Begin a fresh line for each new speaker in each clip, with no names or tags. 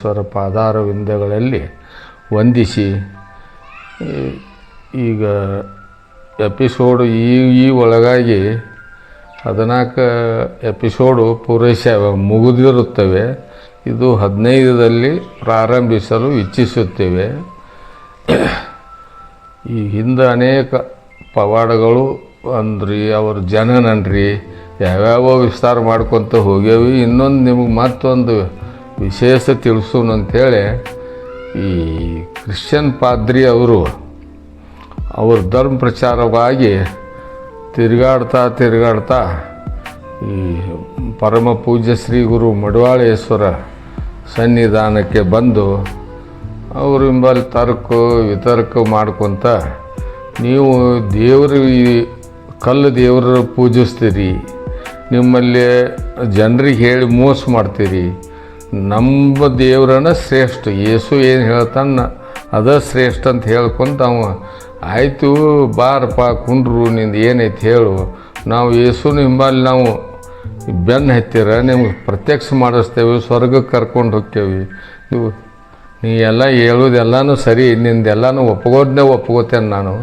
ಸ್ವರ ಪಾದಾರವಿಂದಗಳಲ್ಲಿ ವಂದಿಸಿ ಈಗ ಎಪಿಸೋಡು ಈ ಈ ಒಳಗಾಗಿ ಹದಿನಾಲ್ಕು ಎಪಿಸೋಡು ಪೂರೈಸ್ಯಾವ ಮುಗಿದಿರುತ್ತವೆ. ಇದು ಹದಿನೈದರಲ್ಲಿ ಪ್ರಾರಂಭಿಸಲು ಇಚ್ಛಿಸುತ್ತೇವೆ. ಈ ಹಿಂದೆ ಅನೇಕ ಪವಾಡಗಳು ಅಂದ್ರಿ, ಅವ್ರ ಜನನನ್ರಿ, ಯಾವ್ಯಾವ ವಿಸ್ತಾರ ಮಾಡ್ಕೊತ ಹೋಗ್ಯವಿ. ಇನ್ನೊಂದು ನಿಮಗೆ ಮತ್ತೊಂದು ವಿಶೇಷ ತಿಳಿಸೋಣ ಅಂತೇಳಿ ಈ ಕ್ರಿಶ್ಚಿಯನ್ ಪಾದ್ರಿ ಅವರು ಅವ್ರ ಧರ್ಮ ಪ್ರಚಾರವಾಗಿ ತಿರುಗಾಡ್ತಾ ತಿರುಗಾಡ್ತಾ ಈ ಪರಮ ಪೂಜ್ಯ ಶ್ರೀ ಗುರು ಮಡವಾಳೇಶ್ವರ ಸನ್ನಿಧಾನಕ್ಕೆ ಬಂದು ಅವರು ಇಂಬಲ್ಲಿ ತರ್ಕ, ವಿತರ್ಕ ಮಾಡ್ಕೊತ ನೀವು ದೇವರು ಈ ಕಲ್ಲು ದೇವರು ಪೂಜಿಸ್ತೀರಿ, ನಿಮ್ಮಲ್ಲಿ ಜನರಿಗೆ ಹೇಳಿ ಮೋಸ ಮಾಡ್ತೀರಿ ನಮ್ಮ ದೇವ್ರನ್ನ ಶ್ರೇಷ್ಠ. ಯೇಸು ಏನು ಹೇಳ್ತಾನ? ಅದ ಶ್ರೇಷ್ಠ ಅಂತ ಹೇಳ್ಕೊಂತ ಅವ, ಆಯಿತು, ಬಾರಪ್ಪ, ಕುಂಡ್ರು, ನಿಂದು ಏನೈತಿ ಹೇಳು. ನಾವು ಯೇಸುನ ಹಿಂಬಾಲಿ ನಾವು ಬೆನ್ನು ಹತ್ತಿರ, ನಿಮ್ಗೆ ಪ್ರತ್ಯಕ್ಷ ಮಾಡಿಸ್ತೇವೆ ಸ್ವರ್ಗಕ್ಕೆ ಕರ್ಕೊಂಡು ಹೋಗ್ತೇವೆ ನೀವು, ನೀ ಎಲ್ಲ ಹೇಳೋದೆಲ್ಲನೂ ಸರಿ, ನಿಂದೆಲ್ಲನೂ ಒಪ್ಕೋದನ್ನೇ ಒಪ್ಕೋತೇನೆ ನಾನು.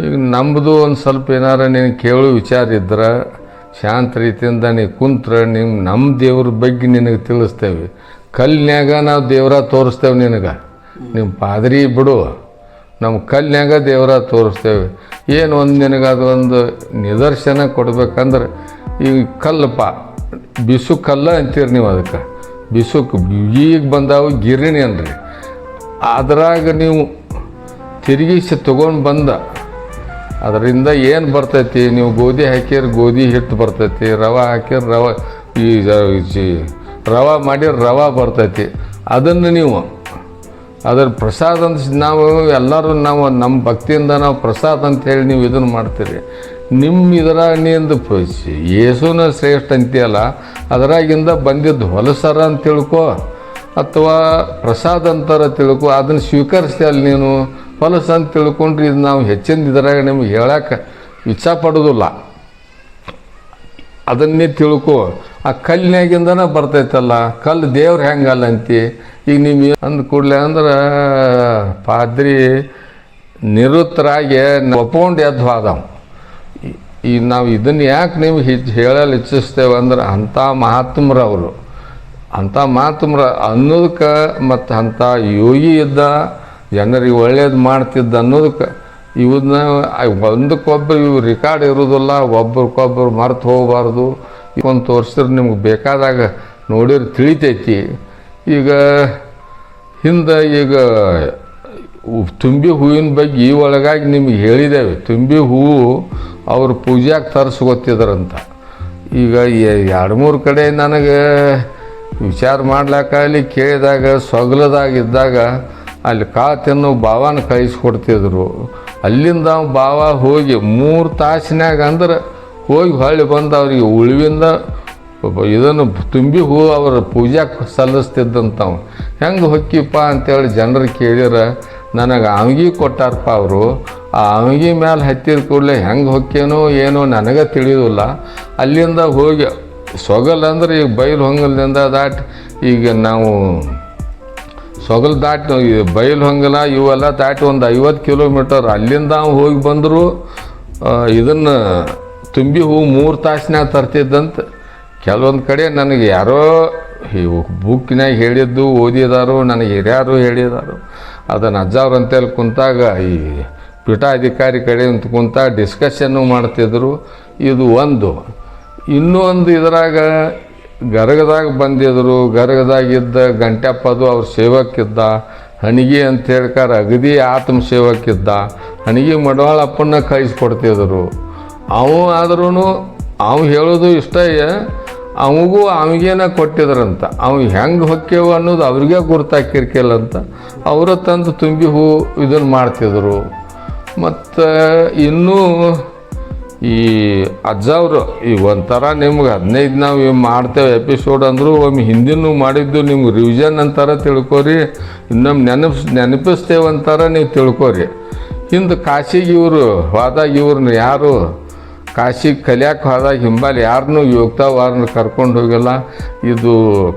ಈಗ ನಮ್ಮದು ಒಂದು ಸ್ವಲ್ಪ ಏನಾರ ನೀನು ಕೇಳೋ ವಿಚಾರ ಇದ್ರೆ ಶಾಂತ ರೀತಿಯಿಂದ ನೀ ಕುಂತ್ರ ನಿಮ್ಮ ನಮ್ಮ ದೇವ್ರ ಬಗ್ಗೆ ನಿನಗೆ ತಿಳಿಸ್ತೇವೆ. ಕಲ್ನ್ಯಾಗ ನಾವು ದೇವ್ರ ತೋರಿಸ್ತೇವೆ ನಿನಗೆ. ನಿಮ್ಮ ಪಾದರಿ ಬಿಡು. ನಮ್ಮ ಕಲ್ನ್ಯಾಗ ದೇವ್ರ ತೋರಿಸ್ತೇವೆ. ಏನು ಒಂದು ನಿನಗೆ ಅದೊಂದು ನಿದರ್ಶನ ಕೊಡ್ಬೇಕಂದ್ರೆ, ಈ ಕಲ್ಲಪ್ಪ, ಬಿಸು ಕಲ್ಲ ಅಂತೀರಿ ನೀವು ಅದಕ್ಕೆ. ಬಿಸುಕ್ ಈಗ ಬಂದಾವು ಗಿರಣಿ ಅನ್ರಿ. ಅದ್ರಾಗ ನೀವು ತಿರುಗಿಸಿ ತೊಗೊಂಡು ಬಂದ ಅದರಿಂದ ಏನು ಬರ್ತೈತಿ? ನೀವು ಗೋಧಿ ಹಾಕಿರ ಗೋಧಿ ಹಿಟ್ಟು ಬರ್ತೈತಿ, ರವೆ ಹಾಕಿರ ರವೆ, ಈ ರವೆ ಮಾಡಿರ ರವೆ ಬರ್ತೈತಿ. ಅದನ್ನು ನೀವು, ಅದರ ಪ್ರಸಾದ ಅಂತ ನಾವು ಎಲ್ಲರೂ ನಾವು ನಮ್ಮ ಭಕ್ತಿಯಿಂದ ನಾವು ಪ್ರಸಾದ ಅಂತ ಹೇಳಿ ನೀವು ಇದನ್ನು ಮಾಡ್ತೀರಿ. ನಿಮ್ಮ ಇದರ ನಿಂದು ಪ- ಯೇಸುನ ಶ್ರೇಷ್ಠ ಅಂತೀಯಲ್ಲ, ಅದರಾಗಿಂದ ಬಂದಿದ್ದು ಹೊಲಸರ ಅಂತ ತಿಳ್ಕೊ, ಅಥವಾ ಪ್ರಸಾದ ಅಂತಾರ ತಿಳ್ಕೊ, ಅದನ್ನು ಸ್ವೀಕರಿಸ್ತೀಯಲ್ಲ ನೀನು? ಹೊಲಸ ಅಂತ ತಿಳ್ಕೊಂಡ್ರೆ, ಇದು ನಾವು ಹೆಚ್ಚಿನ ಇದರಾಗ ನಿಮ್ಗೆ ಹೇಳಕ್ಕೆ ಇಚ್ಛ ಪಡೋದಿಲ್ಲ. ಅದನ್ನೇ ತಿಳ್ಕೊ. ಆ ಕಲ್ಲಿನಾಗಿಂದನೇ ಬರ್ತೈತಲ್ಲ, ಕಲ್ಲು ದೇವ್ರು ಹೆಂಗಲ್ಲ ಅಂತಿ ಈಗ ನೀವು ಅಂದ ಕೂಡಲೇ ಅಂದ್ರೆ, ಪಾದ್ರಿ ನಿವೃತ್ತರಾಗಿ ಒಪ್ಕೊಂಡು ಎದ್ದು ಹೋದವು ಈ- ನಾವು ಇದನ್ನು ಯಾಕೆ ನೀವು ಹೆಚ್ಚು ಹೇಳಲು ಇಚ್ಛಿಸ್ತೇವೆ ಅಂದ್ರೆ, ಅಂಥ ಮಹಾತ್ಮರವರು ಅಂಥ ಮಹಾತ್ಮರ ಅನ್ನೋದಕ್ಕೆ ಮತ್ತು ಅಂಥ ಯೋಗಿ ಇದ್ದ ಜನರಿಗೆ ಒಳ್ಳೇದು ಮಾಡ್ತಿದ್ದ ಅನ್ನೋದಕ್ಕೆ ಇವನ್ನ ಒಂದಕ್ಕೊಬ್ಬರು ಇವು ರೆಕಾರ್ಡ್ ಇರೋದಿಲ್ಲ ಒಬ್ರಿಗೊಬ್ಬರು ಮರೆತು ಹೋಗಬಾರ್ದು. ಒಂದು ತೋರಿಸಿದ್ರೆ ನಿಮ್ಗೆ ಬೇಕಾದಾಗ ನೋಡಿದ್ರೆ ತಿಳಿತೈತಿ. ಈಗ ಹಿಂದೆ ಈಗ ತುಂಬಿ ಹೂವಿನ ಬಗ್ಗೆ ಈ ಒಳಗಾಗಿ ನಿಮಗೆ ಹೇಳಿದ್ದೇವೆ. ತುಂಬಿ ಹೂವು ಅವರು ಪೂಜೆಗೆ ತರಿಸ್ಕೊತಿದ್ರಂತ. ಈಗ ಎರಡು ಮೂರು ಕಡೆ ನನಗೆ ವಿಚಾರ ಮಾಡ್ಲಾಕಾಗಲಿ ಕೇಳಿದಾಗ ಸೊಗಲದಾಗಿದ್ದಾಗ ಅಲ್ಲಿ ಕಾ ತಿನ್ನೋ ಬಾವನ ಕಳಿಸ್ಕೊಡ್ತಿದ್ರು. ಅಲ್ಲಿಂದ ಬಾವ ಹೋಗಿ ಮೂರು ತಾಸಿನಾಗ ಅಂದ್ರೆ ಹೋಗಿ ಹೊಳ್ಳಿ ಬಂದು ಅವ್ರಿಗೆ ಉಳಿವಿಂದ ಇದನ್ನು ತುಂಬಿ ಹೂ ಅವರ ಪೂಜಾಕ್ಕೆ ಸಲ್ಲಿಸ್ತಿದ್ದಂಥವು ಹೆಂಗೆ ಹೊಕ್ಕಿಪ್ಪ ಅಂತೇಳಿ ಜನರು ಕೇಳಿರ, ನನಗೆ ಅಂಗಿ ಕೊಟ್ಟಾರಪ್ಪ ಅವರು, ಆ ಅಂಗಿ ಮೇಲೆ ಹತ್ತಿದ ಕೂಡಲೇ ಹೆಂಗೆ ಹೊಕ್ಕೇನೋ ಏನೋ ನನಗೆ ತಿಳಿಯೋದಿಲ್ಲ ಅಲ್ಲಿಂದ ಹೋಗಿ ಸೊಗಲ್ ಅಂದ್ರೆ ಈಗ ಬೈಲು ಹೊಂಗಲ್ದಿಂದ ದಾಟ್ ಈಗ ನಾವು ಸೊಗಲ್ ದಾಟಿ ಬಯಲು ಹೊಂಗಲ ಇವೆಲ್ಲ ದಾಟಿ ಒಂದು ಐವತ್ತು ಕಿಲೋಮೀಟರ್ ಅಲ್ಲಿಂದ ಹೋಗಿ ಬಂದರೂ ಇದನ್ನು ತುಂಬಿ ಹೂ ಮೂರು ತಾಸಿನಾಗ ತರ್ತಿದ್ದಂತ ಕೆಲವೊಂದು ಕಡೆ ನನಗೆ ಯಾರೋ ಬುಕ್ನಾಗ ಹೇಳಿದ್ದು ಓದಿದಾರು, ನನಗೆ ಹಿರಿಯಾರು ಹೇಳಿದಾರು ಅದನ್ನು ಅಜ್ಜಾವ್ರು ಅಂತೇಳಿ ಕುಂತಾಗ ಈ ಪೀಠಾಧಿಕಾರಿ ಕಡೆ ಅಂತ ಕುಂತಾಗ ಡಿಸ್ಕಷನ್ನು ಮಾಡ್ತಿದ್ರು. ಇದು ಒಂದು. ಇನ್ನೂ ಒಂದು ಇದರಾಗ ಗರಗದಾಗ ಬಂದಿದ್ರು, ಗರಗದಾಗಿದ್ದ ಗಂಟ್ಯಪ್ಪದು ಅವ್ರ ಸೇವಕ್ಕಿದ್ದ ಹಣಿಗೆ ಅಂತ ಹೇಳ್ಕಾರ ಅಗದಿ ಆತ್ಮ ಸೇವಕ್ಕಿದ್ದ ಹಣಿಗೆ ಮಡವಾಳಪ್ಪನ್ನ ಕಳಿಸ್ಕೊಡ್ತಿದ್ರು ಅವ ಆದ್ರೂ ಅವ ಹೇಳೋದು ಇಷ್ಟ ಅವಗೂ ಅವಗೇನ ಕೊಟ್ಟಿದ್ರಂತ. ಅವ ಹೆಂಗೆ ಹೊಕ್ಕೇವು ಅನ್ನೋದು ಅವ್ರಿಗೆ ಗುರ್ತಾಕಿರ್ಕಿಲ್ಲ ಅಂತ ಅವರ ತಂದು ತುಂಬಿ ಹೂ ಇದನ್ನು ಮಾಡ್ತಿದ್ರು. ಮತ್ತು ಇನ್ನೂ ಈ ಅಜ್ಜವ್ರು, ಈ ಒಂಥರ ನಿಮ್ಗೆ ಹದಿನೈದು ನಾವು ಮಾಡ್ತೇವೆ ಎಪಿಸೋಡ್ ಅಂದರೂ ಒಮ್ಮೆ ಹಿಂದಿನೂ ಮಾಡಿದ್ದು ನಿಮ್ಗೆ ರಿವಿಷನ್ ಅಂತಾರ ತಿಳ್ಕೊರಿ, ಇನ್ನೊಮ್ಮೆ ನೆನಪಿಸ್, ನೆನಪಿಸ್ತೇವೆ ಅಂತಾರ ನೀವು ತಿಳ್ಕೊರಿ. ಹಿಂದೆ ಕಾಶಿಗೆ ಇವರು ಹೋದಾಗ ಇವ್ರನ್ನ ಯಾರು, ಕಾಶಿಗೆ ಕಲಿಯಾಕೆ ಹೋದಾಗ ಹಿಂಬಾಲಿ ಯಾರನ್ನೂ ಯೋಗ್ತಾವಾರನ್ನ ಕರ್ಕೊಂಡು ಹೋಗಿಲ್ಲ. ಇದು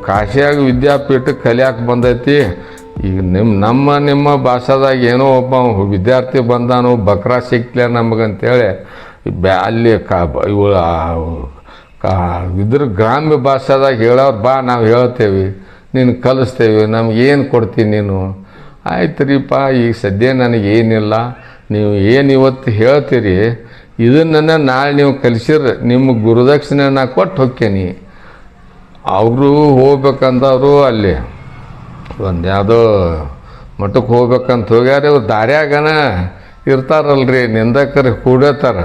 ಕಾಶಿಯಾಗ ವಿದ್ಯಾಪೀಠಕ್ಕೆ ಕಲಿಯಾಕೆ ಬಂದೈತಿ. ಈಗ ನಿಮ್ಮ ನಮ್ಮ, ನಿಮ್ಮ ಭಾಷಾದಾಗ ಏನೋ ಒಬ್ಬ ವಿದ್ಯಾರ್ಥಿ ಬಂದಾನು, ಬಕ್ರಾ ಸಿಕ್ಲೆ ನಮಗಂತೇಳಿ. ಬ್ಯಾ ಅಲ್ಲಿ ಕಾ ಇವು ಕಾ, ಇದ್ರ ಗ್ರಾಮ್ಯ ಭಾಷೆದಾಗ ಹೇಳೋರು ಬಾ, ನಾವು ಹೇಳ್ತೇವೆ, ನೀನು ಕಲಿಸ್ತೇವೆ ನಮಗೇನು ಕೊಡ್ತೀನಿ ನೀನು? ಆಯ್ತು ರೀಪ್ಪ ಈಗ ಸದ್ಯ ನನಗೇನಿಲ್ಲ ನೀವು ಏನು ಇವತ್ತು ಹೇಳ್ತೀರಿ ಇದನ್ನು ನಾಳೆ ನೀವು ಕಲಿಸಿದ್ರೆ ನಿಮ್ಮ ಗುರುದಕ್ಷಿಣೆ ನಾ ಕೊಟ್ಟು ಹೋಕ್ಕೇನಿ. ಅವರು ಹೋಗ್ಬೇಕಂದವರು ಅಲ್ಲಿ, ಒಂದು ಯಾವುದೋ ಮಠಕ್ಕೆ ಹೋಗ್ಬೇಕಂತ ಹೋಗ್ಯಾರ, ಇವ್ರು ದಾರ್ಯಾಗನ ಇರ್ತಾರಲ್ರಿ, ನಿಂದಕರು ಕೂಡತ್ತಾರ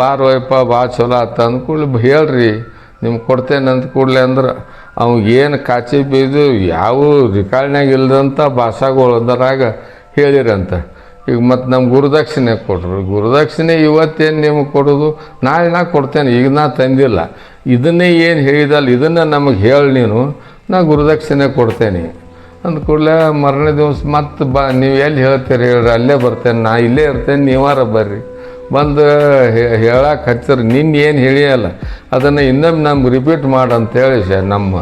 ಬಾರೋಯಪ್ಪ ಬಾ ಚಲೋ ಆತ ಅಂದ್ಕೂಡ್ಲಿ ಹೇಳ್ರಿ ನಿಮ್ಗೆ ಕೊಡ್ತೇನೆ ಅಂತ ಕೂಡಲೇ ಅಂದ್ರೆ ಏನು ಕಾಚಿ ಬೀದು ಯಾವ ರಿಕಾರ್ಡ್ನಾಗ ಇಲ್ಲದಂಥ ಭಾಷಾಗಳು ಹೇಳಿರಂತ. ಈಗ ಮತ್ತು ನಮ್ಮ ಗುರುದಕ್ಷಿಣೆ ಕೊಟ್ಟರು ಗುರುದಕ್ಷಿಣೆ ಇವತ್ತೇನು ನಿಮಗೆ ಕೊಡೋದು? ನಾಳೆ ನಾ ಕೊಡ್ತೇನೆ, ಈಗ ನಾ ತಂದಿಲ್ಲ. ಇದನ್ನೇ ಏನು ಹೇಳಿದಲ್ಲ, ಇದನ್ನು ನಮಗೆ ಹೇಳಿ ನೀನು, ನಾ ಗುರುದಕ್ಷಿಣೆ ಕೊಡ್ತೇನೆ. ಅಂದ ಕೂಡಲೇ ಮರನೇ ದಿವಸ ಮತ್ತೆ ಬಾ, ನೀವು ಎಲ್ಲಿ ಹೇಳ್ತೀರಿ ಹೇಳ್ರಿ, ಅಲ್ಲೇ ಬರ್ತೇನೆ, ನಾ ಇಲ್ಲೇ ಇರ್ತೇನೆ, ನೀವಾರ ಬರ್ರಿ. ಬಂದು ಹೇಳಕ್ಕೆ ಹಚ್ಚಿರಿ ನಿನ್ನ ಏನು ಹೇಳಿಯಲ್ಲ, ಅದನ್ನು ಇನ್ನೊಮ್ಮೆ ನಮ್ಗೆ ರಿಪೀಟ್ ಮಾಡಂತೇಳಿ ಶ, ನಮ್ಮ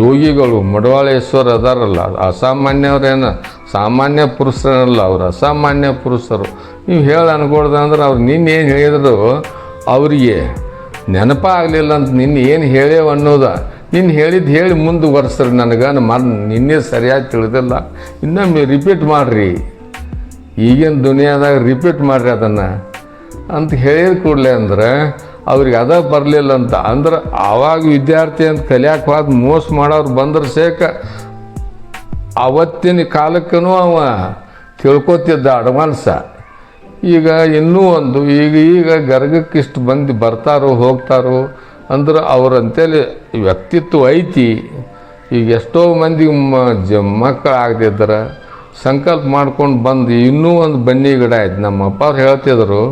ಯೋಗಿಗಳು ಮಡವಾಳೇಶ್ವರ ಅದಾರಲ್ಲ ಅಸಾಮಾನ್ಯವ್ರೇನು, ಸಾಮಾನ್ಯ ಪುರುಷರಲ್ಲ, ಅವ್ರು ಅಸಾಮಾನ್ಯ ಪುರುಷರು. ನೀವು ಹೇಳಿ ಅನ್ಕೊಡ್ದ ಅಂದ್ರೆ ಅವ್ರು ನಿನ್ನ ಏನು ಹೇಳಿದ್ರು ಅವರಿಗೆ ನೆನಪಾಗಲಿಲ್ಲ ಅಂತ ನಿನ್ನ ಏನು ಹೇಳ್ಯವ ಅನ್ನೋದ. ನಿನ್ನ ಹೇಳಿದ್ದು ಹೇಳಿ ಮುಂದುವರೆಸ್ರಿ ನನಗೆ ಮನ್ ನಿನ್ನೆ ಸರಿಯಾಗಿ ತಿಳಿದಿಲ್ಲ. ಇನ್ನೊಮ್ಮೆ ರಿಪೀಟ್ ಮಾಡಿರಿ. ಈಗಿನ ದುನಿಯಾದಾಗ ರಿಪೀಟ್ ಮಾಡ್ರಿ ಅದನ್ನು. ಅಂತ ಹೇಳಿದ ಕೂಡಲೇ ಅಂದ್ರೆ, ಅವ್ರಿಗೆ ಅದ ಬರಲಿಲ್ಲ ಅಂತ. ಅಂದ್ರೆ ಆವಾಗ ವಿದ್ಯಾರ್ಥಿ ಅಂತ ಕಲಿಯಾಕ ಹೋದ ಮೋಸ ಮಾಡೋರು ಬಂದ್ರೆ ಸೇಕ ಅವತ್ತಿನ ಕಾಲಕ್ಕೂ ಅವ ತಿಳ್ಕೊತಿದ್ದ ಅಡ್ವಾನ್ಸ. ಈಗ ಇನ್ನೂ ಒಂದು, ಈಗ ಈಗ ಗರ್ಗಕ್ಕಿಷ್ಟು ಬಂದು ಬರ್ತಾರೋ ಹೋಗ್ತಾರೋ ಅಂದ್ರೆ ಅವರಂತೇಳಿ ವ್ಯಕ್ತಿತ್ವ ಐತಿ. ಈಗ ಎಷ್ಟೋ ಮಂದಿ ಮ, ಜ ಮಕ್ಕಳು ಸಂಕಲ್ಪ ಮಾಡ್ಕೊಂಡು ಬಂದು ಇನ್ನೂ ಒಂದು ಬನ್ನಿ ಗಿಡ ಆಯ್ತು ನಮ್ಮ ಅಪ್ಪ ಹೇಳ್ತಿದ್ರು,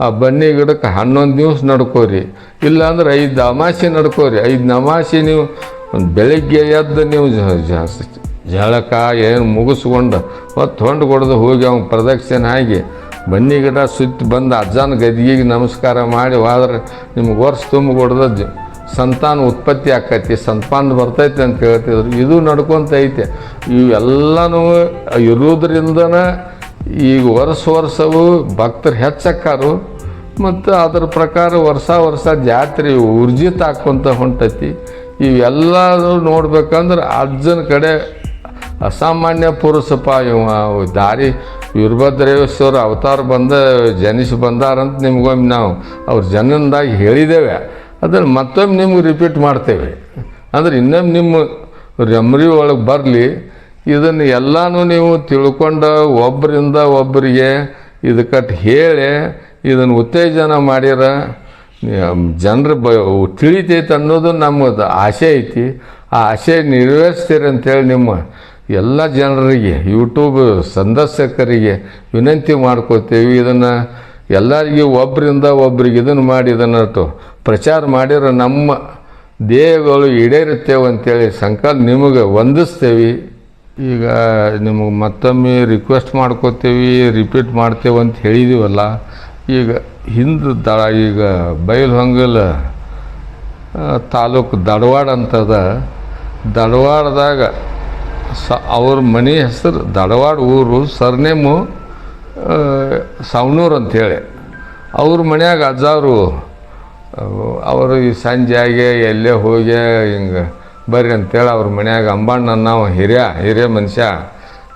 ಆ ಬನ್ನಿ ಗಿಡಕ್ಕೆ ಹನ್ನೊಂದು ದಿವ್ಸ ನಡ್ಕೋರಿ. ಇಲ್ಲಾಂದ್ರೆ ಐದು ಅಮಾಸೆ ನಡ್ಕೋರಿ. ಐದು ನಮಾಸೆ ನೀವು ಬೆಳಿಗ್ಗೆ ಎದ್ದು ನೀವು ಜಳಕ ಏನು ಮುಗಿಸ್ಕೊಂಡು ಹೊತ್ತು ಹೊಂಡು ಕೊಡೋದು ಹೋಗಿ ಅವ್ನು ಪ್ರದಕ್ಷಿಣೆ ಆಗಿ ಬನ್ನಿ ಗಿಡ ಸುತ್ತಿ ಬಂದು ಅಜ್ಜನ ಗದಿಗೆ ನಮಸ್ಕಾರ ಮಾಡಿ ಹೋದ್ರೆ ನಿಮ್ಗೆ ವರ್ಷ ತುಂಬ ಸಂತಾನ ಉತ್ಪತ್ತಿ ಆಕೈತಿ ಸಂತಾನ ಬರ್ತೈತಿ ಅಂತ ಹೇಳ್ತಿದ್ರು. ಇದು ನಡ್ಕೊಂತ ಐತೆ. ಇವೆಲ್ಲನೂ ಇರೋದ್ರಿಂದನ ಈಗ ವರ್ಷ ವರ್ಷವು ಭಕ್ತರು ಹೆಚ್ಚಕ್ಕಾರು. ಮತ್ತು ಅದ್ರ ಪ್ರಕಾರ ವರ್ಷ ವರ್ಷ ಜಾತ್ರೆ ಊರ್ಜಿತ ಹಾಕ್ಕೊಂತ ಹೊಂಟೈತಿ. ಇವೆಲ್ಲರೂ ನೋಡ್ಬೇಕಂದ್ರೆ ಅಜ್ಜನ ಕಡೆ ಅಸಾಮಾನ್ಯ ಪುರುಷಪ್ಪ ಇವ ದಾರಿ ವೀರಭದ್ರೇಶ್ವರ ಅವತಾರ ಬಂದ, ಜನಿಸಿ ಬಂದಾರಂತ ನಿಮ್ಗೊಮ್ಮೆ ನಾವು ಅವ್ರ ಜನನದಾಗಿ ಹೇಳಿದ್ದೇವೆ. ಅದನ್ನು ಮತ್ತೊಮ್ಮೆ ನಿಮ್ಗೆ ರಿಪೀಟ್ ಮಾಡ್ತೇವೆ. ಅಂದ್ರೆ ಇನ್ನೊಮ್ಮೆ ನಿಮ್ಮ ರೆಮ್ರಿ ಒಳಗೆ ಬರಲಿ, ಇದನ್ನು ಎಲ್ಲಾನು ನೀವು ತಿಳ್ಕೊಂಡು ಒಬ್ಬರಿಂದ ಒಬ್ಬರಿಗೆ ಇದಕ್ಕಟ್ಟು ಹೇಳಿ, ಇದನ್ನು ಉತ್ತೇಜನ ಮಾಡ್ಯಾರ ಜನರು ಬ, ತಿಳಿತೈತೆ ಅನ್ನೋದು ನಮ್ಮದು ಆಸೆ ಐತಿ. ಆ ಆಸೆ ನೆರವೇರಿಸ್ತೀರಿ ಅಂತೇಳಿ ನಿಮ್ಮ ಎಲ್ಲ ಜನರಿಗೆ ಯೂಟ್ಯೂಬ್ ಸಂದರ್ಶಕರಿಗೆ ವಿನಂತಿ ಮಾಡ್ಕೋತೀವಿ ಇದನ್ನು ಎಲ್ಲರಿಗೂ ಒಬ್ಬರಿಂದ ಒಬ್ರಿಗೆ ಇದನ್ನು ಮಾಡಿ ಇದನ್ನು ಪ್ರಚಾರ ಮಾಡಿರೋ ನಮ್ಮ ದೇಹಗಳು ಈಡೇರುತ್ತೇವೆ ಅಂತೇಳಿ ಸಂಕಲ್ಪ ನಿಮಗೆ ವಂದಿಸ್ತೇವೆ. ಈಗ ನಿಮಗೆ ಮತ್ತೊಮ್ಮೆ ರಿಕ್ವೆಸ್ಟ್ ಮಾಡ್ಕೋತೀವಿ ರಿಪೀಟ್ ಮಾಡ್ತೇವೆ ಅಂತ ಹೇಳಿದೀವಲ್ಲ, ಈಗ ಹಿಂದೆ ದ ಈಗ ಬೈಲ್ಹೊಂಗಲ ತಾಲೂಕು ದಡವಾಡ ಅಂತದ, ದಡವಾಡದಾಗ ಸ ಅವ್ರ ಮನೆ ಹೆಸರು ದಡವಾಡ ಊರು ಸರ್ನೇಮು ಸವಣೂರು ಅಂಥೇಳಿ ಅವ್ರ ಮನ್ಯಾಗ ಅಜ್ಜಾರು ಅವರು ಈ ಸಂಜೆಗೆ ಎಲ್ಲೇ ಹೋಗಿ ಹಿಂಗೆ ಬರ್ರಿ ಅಂತೇಳಿ ಅವ್ರ ಮನ್ಯಾಗ ಅಂಬಣ್ಣ ನಾವು ಹಿರಿಯ ಹಿರಿಯ ಮನುಷ್ಯ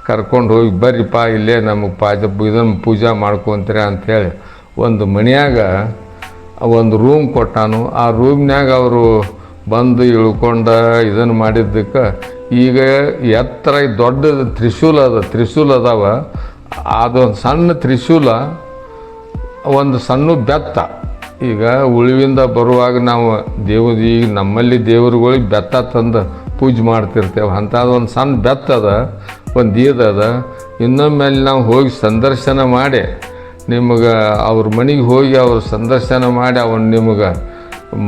ಕರ್ಕೊಂಡು ಹೋಗಿ ಬರ್ರಿಪ್ಪ ಇಲ್ಲೇ ನಮಗೆ ಪಾಜ ಇದನ್ನು ಪೂಜೆ ಮಾಡ್ಕೊಂತೀರ ಅಂಥೇಳಿ ಒಂದು ಮನೆಯಾಗ ಒಂದು ರೂಮ್ ಕೊಟ್ಟಾನು. ಆ ರೂಮ್ನಾಗ ಅವರು ಬಂದು ಇಳ್ಕೊಂಡು ಇದನ್ನು ಮಾಡಿದ್ದಕ್ಕೆ ಈಗ ಎತ್ತರ ದೊಡ್ಡ ತ್ರಿಶೂಲ ಅದ, ತ್ರಿಶೂಲ ಅದಾವ. ಅದೊಂದು ಸಣ್ಣ ತ್ರಿಶೂಲ, ಒಂದು ಸಣ್ಣ ಬೆತ್ತ. ಈಗ ಉಳಿವಿಂದ ಬರುವಾಗ ನಾವು ದೇವ್ರ ಈಗ ನಮ್ಮಲ್ಲಿ ದೇವರುಗಳಿಗೆ ಬೆತ್ತ ತಂದು ಪೂಜೆ ಮಾಡ್ತಿರ್ತೇವೆ. ಅಂಥದ್ದು ಒಂದು ಸಣ್ಣ ಬೆತ್ತ ಅದ, ಒಂದು ದೀದ ಅದ. ಇನ್ನೊಮ್ಮೆ ಅಲ್ಲಿ ನಾವು ಹೋಗಿ ಸಂದರ್ಶನ ಮಾಡಿ, ನಿಮಗೆ ಅವ್ರ ಮನೆಗೆ ಹೋಗಿ ಅವ್ರ ಸಂದರ್ಶನ ಮಾಡಿ, ಅವನು ನಿಮಗೆ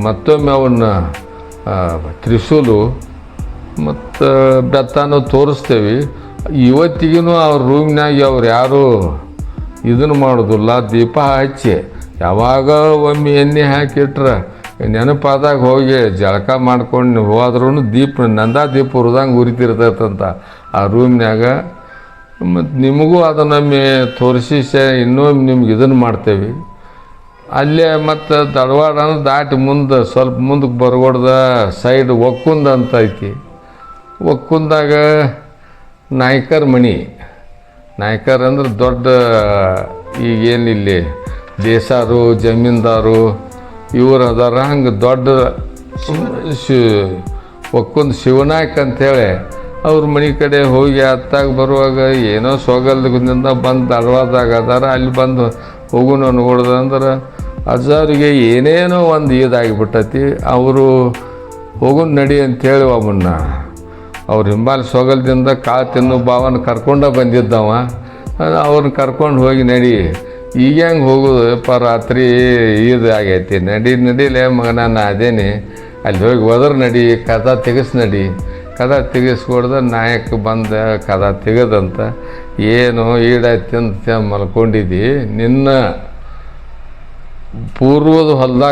ಮತ್ತೊಮ್ಮೆ ಅವನ್ನ ತ್ರಿಶೂಲು ಮತ್ತು ಬೆತ್ತನೂ ತೋರಿಸ್ತೇವೆ. ಇವತ್ತಿಗೂ ಅವ್ರ ರೂಮ್ನಾಗ ಅವ್ರು ಯಾರು ಇದನ್ನು ಮಾಡೋದಿಲ್ಲ, ದೀಪ ಹಚ್ಚಿ. ಯಾವಾಗ ಒಮ್ಮೆ ಎಣ್ಣೆ ಹಾಕಿಟ್ರೆ, ನೆನಪಾದಾಗ ಹೋಗಿ ಜಳಕ ಮಾಡ್ಕೊಂಡು ಹೋದ್ರೂ ದೀಪ, ನಂದ ದೀಪ ಹುರಿದಂಗೆ ಉರಿತಿರ್ತೈತಂತ ಆ ರೂಮ್ನಾಗ ಮತ್ತು ನಿಮಗೂ ಅದನ್ನೊಮ್ಮೆ ತೋರಿಸಿ ಇನ್ನೊಮ್ಮೆ ನಿಮ್ಗೆ ಇದನ್ನು ಮಾಡ್ತೇವೆ. ಅಲ್ಲೇ ಮತ್ತು ದಡವಾಡ ದಾಟಿ ಮುಂದೆ ಸ್ವಲ್ಪ ಮುಂದಕ್ಕೆ ಬರಗೊಡ್ದ ಸೈಡ್ ಒಕ್ಕುಂದ ಐತಿ. ಒಕ್ಕುಂದಾಗ ನಾಯ್ಕರ್ ಮಣಿ. ನಾಯ್ಕರ್ ಅಂದ್ರೆ ದೊಡ್ಡ ಈಗೇನಿಲ್ಲಿ ದೇಸಾರು ಜಮೀನ್ದಾರು ಇವರು ಅದಾರ ಹಂಗೆ ದೊಡ್ಡ ಶಿ ಒಕ್ಕೊಂದು ಶಿವನಾಯ್ಕ ಅಂಥೇಳಿ ಅವ್ರ ಮನೆ ಕಡೆ ಹೋಗಿ ಅತ್ತಾಗ ಬರುವಾಗ ಏನೋ ಸೊಗಲ್ದಿಂದ ಬಂದು ದಡವಾದಾಗ ಅದಾರ, ಅಲ್ಲಿ ಬಂದು ಹೋಗುನು ಹೊಡೆದಂದ್ರೆ ಅಜ್ಜವ್ರಿಗೆ ಏನೇನೋ ಒಂದು ಇದಾಗಿಬಿಟ್ಟತಿ, ಅವರು ಹೋಗು ನಡಿ ಅಂತೇಳಿ ಒಮ್ಮನ್ನ ಅವ್ರ ಹಿಂಬಾಲ ಸೊಗಲ್ದಿಂದ ಕಾಳು ತಿನ್ನು ಭಾವನ ಕರ್ಕೊಂಡ ಬಂದಿದ್ದವ. ಅವ್ರನ್ನ ಕರ್ಕೊಂಡು ಹೋಗಿ ನಡಿ. ಈಗ ಹೆಂಗೆ ಹೋಗೋದು? ಯಪ್ಪ, ರಾತ್ರಿ ಇದು ಆಗೈತಿ. ನಡಿ ನಡಿಲೇ ಮಗ ನಾನು ಅದೇನಿ. ಅಲ್ಲಿ ಹೋಗಿ ಹೋದ್ರೆ ನಡಿ, ಕದ ತೆಗಿಸ್ ನಡಿ. ಕದ ತೆಗಿಸ್ಕೊಡ್ದ ನಾಯಕ ಬಂದ ಕದ ತೆಗೆದಂತ, ಏನು ಈಡಾಯ್ತು ಅಂತ ಮಲ್ಕೊಂಡಿದ್ದಿ ನಿನ್ನ ಪೂರ್ವದ ಹೊಲ್ದಾಗ